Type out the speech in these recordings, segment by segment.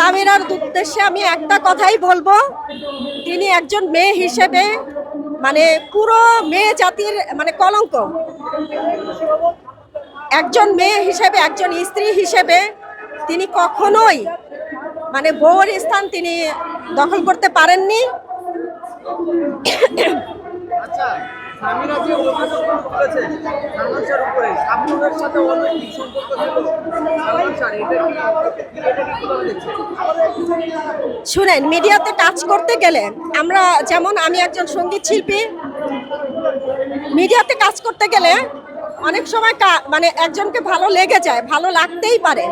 সামিরার উদ্দেশ্যে আমি একটা কথাই বলব। তিনি একজন মেয়ে হিসেবে মানে পুরো মেয়ে জাতির মানে কলঙ্ক। একজন মেয়ে হিসেবে, একজন স্ত্রী হিসেবে তিনি কখনোই মানে বউর স্থান তিনি দখল করতে পারেননি। আচ্ছা। শুনেন, মিডিয়াতে কাজ করতে গেলে আমরা যেমন আমি একজন সংগীত শিল্পী, মিডিয়াতে কাজ করতে গেলে অনেক সময় মানে একজনকে ভালো লেগে যায়, ভালো লাগতেই পারে।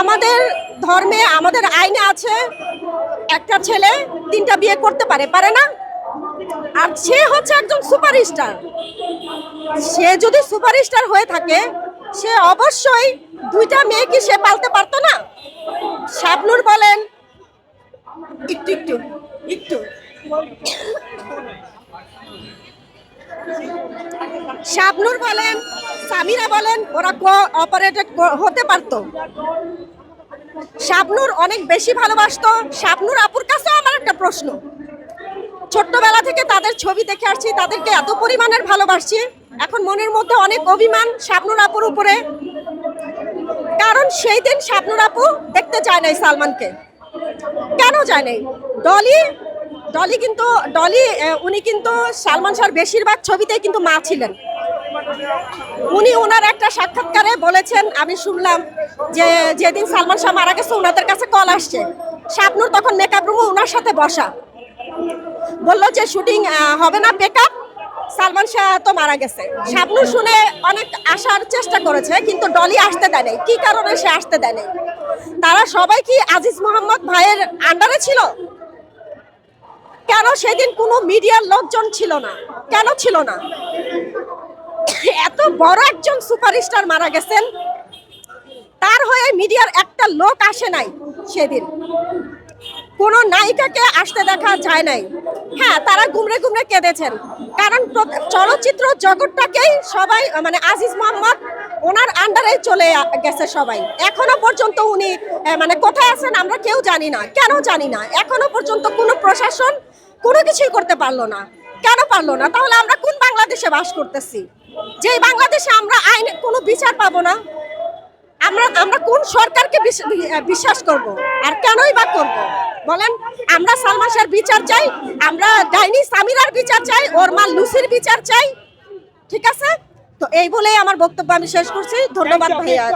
আমাদের ধর্মে, আমাদের আইনে আছে, একটা ছেলে তিনটা বিয়ে করতে পারে পারে না? আর সে হচ্ছে একজন সুপারস্টার। সে যদি সুপারস্টার হয়ে থাকে, সে অবশ্যই দুইটা মেয়ে কি সে পালতে পারতো না। শাবনুর বলেন, একটু একটু একটু। শাবনুর বলেন, সামিরা বলেন, ওরা অপারেটেড হতে পারতো। শাবনুর অনেক বেশি ভালোবাসতো। শাবনুর আপুর কাছে আমার একটা প্রশ্ন। ছোট্টবেলা থেকে তাদের ছবি দেখে আসছি, তাদেরকে এত পরিমাণের ভালোবাসছি। এখন মনের মধ্যে অনেক অভিমান শাবনুর আপুর উপরে। কারণ সেই দিন শাবনুর আপু দেখতে চায় নাই সালমানকে। কেন যায় নাই? ডলি ডলি কিন্তু, ডলি উনি কিন্তু সালমান শাহর বেশিরভাগ ছবিতেই কিন্তু মা ছিলেন। উনি ওনার একটা সাক্ষাৎকারে বলেছেন, আমি শুনলাম যে যেদিন সালমান শাহ মারা গেছে, ওনাদের কাছে কল আসছে। শাবনুর তখন মেকআপ রুমে ওনার সাথে বসা। বলল যে শুটিং হবে না বেকআপ সালমান শাহ তো মারা গেছে। শাবনুর শুনে অনেক আসার চেষ্টা করেছে, কিন্তু ডলি আসতে দেয় নাই। কি কারণে সে আসতে দেয় তারা সবাই কি আজিজ মোহাম্মদ ভাইয়ের আন্ডারে ছিল? কেন সেদিন কোনো মিডিয়ার লোকজন ছিল না? কেন ছিল না? এত বড় একজন সুপারস্টার মারা গেছেন। তার হয়ে মিডিয়ার একটা লোক আসে নাই সেদিন। কোনো নায়িকাকে আসতে দেখা যায় নাই। হ্যাঁ তারা গুমরে গুমরে কেঁদেছেন। কারণ চলচ্চিত্র জগৎটাকেই সবাই মানে আজিজ মোহাম্মদ, ওনার আন্ডারে চলে গেছে সবাই। এখনও পর্যন্ত উনি মানে কোথায় আছেন আমরা কেউ জানি না। কেন জানি না? এখনও পর্যন্ত কোনো প্রশাসন কোনো কিছুই করতে পারল না। কেন পারল না? তাহলে আমরা কোন বাংলাদেশে বাস করতেছি? যেই বাংলাদেশে আমরা আইন কোনো বিচার পাবো না? আমরা আমরা কোন সরকারকে বিশ- বিশ্বাস করব? আর কেনই বা করব? বলেন আমরা সালমান শাহর বিচার চাই আমরা ডাইনি সামিরার বিচার চাই ওর মা লুসির বিচার চাই। ঠিক আছে? তো এই বলেই আমার বক্তব্য আমি শেষ করছি। ধন্যবাদ ভাইয়া।